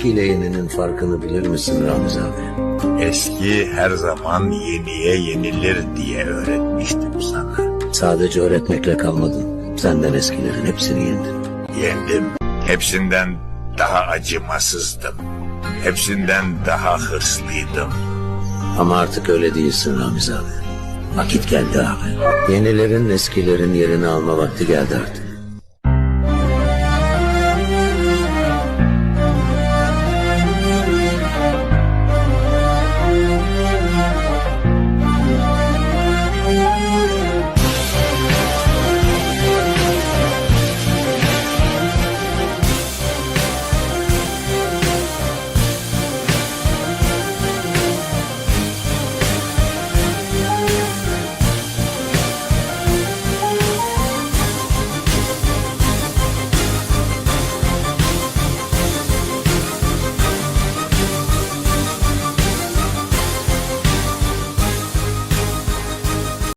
eskiyle yeninin farkını bilir misin Ramiz abi? Eski her zaman yeniye yenilir diye öğretmiştim sana. Sadece öğretmekle kalmadın. Senden eskilerin hepsini yendin. Yendim. Hepsinden daha acımasızdım. Hepsinden daha hırslıydım. Ama artık öyle değilsin Ramiz abi. Vakit geldi abi. Yenilerin eskilerin yerini alma vakti geldi artık.